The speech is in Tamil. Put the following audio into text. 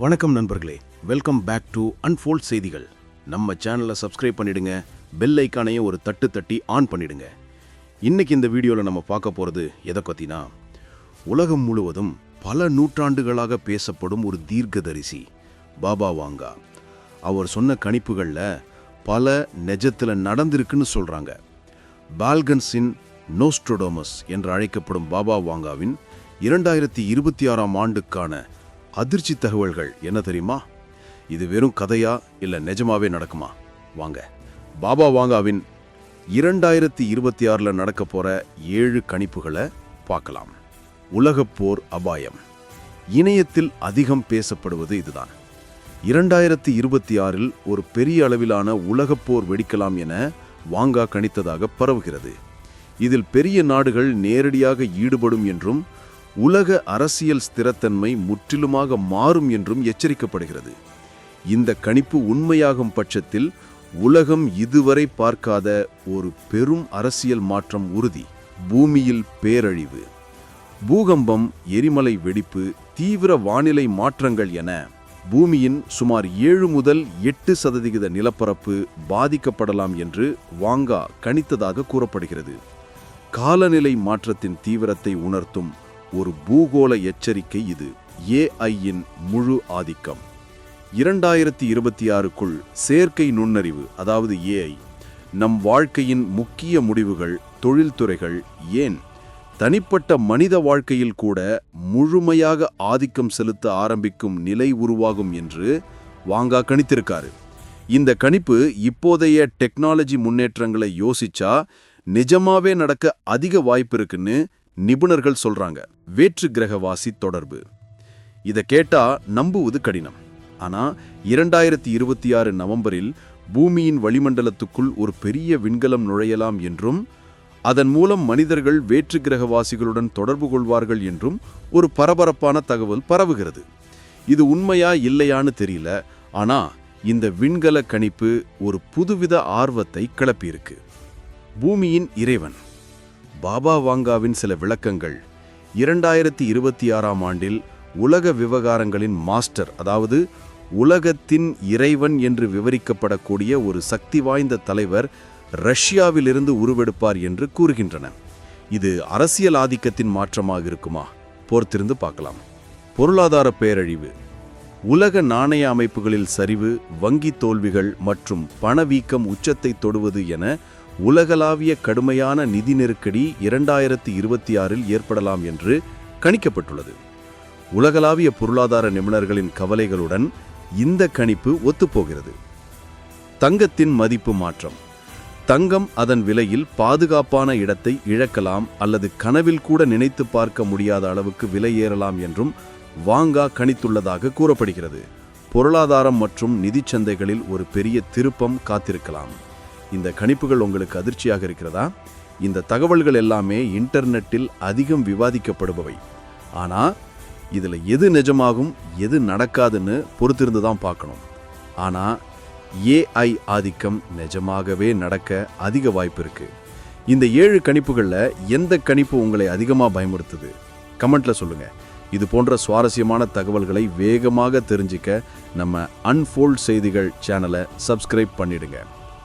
வணக்கம் நண்பர்களே. வெல்கம் பேக் டு அன்ஃபோல்ட் செய்திகள். நம்ம சேனலை சப்ஸ்கிரைப் பண்ணிடுங்க. பெல் ஐக்கானையும் ஒரு தட்டு தட்டி ஆன் பண்ணிடுங்க. இன்னைக்கு இந்த வீடியோவில் நம்ம பார்க்க போகிறது எதை பற்றினா உலகம் முழுவதும் பல நூற்றாண்டுகளாக பேசப்படும் ஒரு தீர்க்கதரிசி பாபா வாங்கா. அவர் சொன்ன கணிப்புகளில் பல நெஜத்தில் நடந்திருக்குன்னு சொல்கிறாங்க பால்கன்ஸின் நோஸ்ட்ரோடோமஸ் என்று அழைக்கப்படும் பாபா வாங்காவின் இரண்டாயிரத்தி இருபத்தி ஆறாம் ஆண்டுக்கான அதிர்ச்சி தகவல்கள் என்ன தெரியுமா? இது வெறும் கதையா இல்ல நிஜமாவே நடக்குமா? வாங்க. பாபா வாங்காவின் இரண்டாயிரத்தி இருபத்தி ஆறுல நடக்க போற ஏழு கணிப்புகளை பார்க்கலாம். உலகப் போர் அபாயம். இணையத்தில் அதிகம் பேசப்படுவது இதுதான். இரண்டாயிரத்தி இருபத்தி ஆறில் ஒரு பெரிய அளவிலான உலகப் போர் வெடிக்கலாம் என வாங்கா கணித்ததாக பரவுகிறது. இதில் பெரிய நாடுகள் நேரடியாக ஈடுபடும் என்றும் உலக அரசியல் ஸ்திரத்தன்மை முற்றிலுமாக மாறும் என்றும் எச்சரிக்கப்படுகிறது. இந்த கணிப்பு உண்மையாகும் பட்சத்தில் உலகம் இதுவரை பார்க்காத ஒரு பெரும் அரசியல் மாற்றம் உறுதி. பூமியில் பேரழிவு. பூகம்பம் எரிமலை வெடிப்பு தீவிர வானிலை மாற்றங்கள் என பூமியின் சுமார் ஏழு முதல் எட்டு சதவிகித நிலப்பரப்பு பாதிக்கப்படலாம் என்று வாங்கா கணித்ததாக கூறப்படுகிறது. காலநிலை மாற்றத்தின் தீவிரத்தை உணர்த்தும் ஒரு பூகோள எச்சரிக்கை இது. ஏஐயின் முழு ஆதிக்கம். இரண்டாயிரத்தி இருபத்தி ஆறுக்குள் செயற்கை நுண்ணறிவு அதாவது ஏஐ நம் வாழ்க்கையின் முக்கிய முடிவுகள் தொழில்துறைகள் ஏன்? தனிப்பட்ட மனித வாழ்க்கையில் கூட முழுமையாக ஆதிக்கம் செலுத்த ஆரம்பிக்கும் நிலை உருவாகும் என்று வாங்கா கணித்திருக்காரு. இந்த கணிப்பு இப்போதைய டெக்னாலஜி முன்னேற்றங்களை யோசிச்சா நிஜமாவே நடக்க அதிக வாய்ப்பு இருக்குன்னு நிபுணர்கள் சொல்றாங்க வேற்று கிரகவாசி தொடர்பு. இதை கேட்டா நம்புவது கடினம். ஆனா இரண்டாயிரத்தி இருபத்தி ஆறு நவம்பரில் பூமியின் வளிமண்டலத்துக்குள் ஒரு பெரிய விண்கலம் நுழையலாம் என்றும் அதன் மூலம் மனிதர்கள் வேற்று கிரகவாசிகளுடன் தொடர்பு கொள்வார்கள் என்றும் ஒரு பரபரப்பான தகவல் பரவுகிறது. இது உண்மையா இல்லையான்னு தெரியல ஆனா இந்த விண்கல கணிப்பு ஒரு புதுவித ஆர்வத்தை கிளப்பியிருக்கு. பூமியின் இறைவன். பாபா வாங்காவின் சில விளக்கங்கள். இரண்டாயிரத்தி இருபத்தி ஆறாம் ஆண்டில் உலக விவகாரங்களின் மாஸ்டர் அதாவது உலகத்தின் இறைவன் என்று விவரிக்கப்படக்கூடிய ஒரு சக்தி வாய்ந்த தலைவர் ரஷ்யாவிலிருந்து உருவெடுப்பார் என்று கூறுகின்றன. இது அரசியல் ஆதிக்கத்தின் மாற்றமாக இருக்குமா? பொறுத்திருந்து பார்க்கலாம். பொருளாதார பேரழிவு. உலக நாணய அமைப்புகளில் சரிவு வங்கி தோல்விகள் மற்றும் பணவீக்கம் உச்சத்தை தொடுவது என உலகளாவிய கடுமையான நிதி நெருக்கடி இரண்டாயிரத்தி இருபத்தி ஆறில் ஏற்படலாம் என்று கணிக்கப்பட்டுள்ளது. உலகளாவிய பொருளாதார நிபுணர்களின் கவலைகளுடன் இந்த கணிப்பு ஒத்துப்போகிறது. தங்கத்தின் மதிப்பு மாற்றம். தங்கம் அதன் விலையில் பாதுகாப்பான இடத்தை இழக்கலாம் அல்லது கனவில் கூட நினைத்து பார்க்க முடியாத அளவுக்கு விலை ஏறலாம் என்றும் வாங்கா கணித்துள்ளதாக கூறப்படுகிறது. பொருளாதாரம் மற்றும் நிதிச் சந்தைகளில் ஒரு பெரிய திருப்பம் காத்திருக்கலாம். இந்த கணிப்புகள் உங்களுக்கு அதிர்ச்சியாக இருக்கிறதா? இந்த தகவல்கள் எல்லாமே இன்டர்நெட்டில் அதிகம் விவாதிக்கப்படுபவை. ஆனா இதுல எது நிஜமாகும் எது நடக்காதுன்னு பொறுத்திருந்து தான் பார்க்கணும். ஆனா ஏஐ ஆதிக்கம் நிஜமாகவே நடக்க அதிக வாய்ப்பு இருக்கு. இந்த ஏழு கணிப்புகளில் எந்த கணிப்பு உங்களை அதிகமாக பயமுறுத்துது? கமெண்ட்ல சொல்லுங்க. இது போன்ற சுவாரஸ்யமான தகவல்களை வேகமாக தெரிஞ்சிக்க நம்ம அன்ஃபோல்ட் செய்திகள் சேனலை சப்ஸ்கிரைப் பண்ணிடுங்க.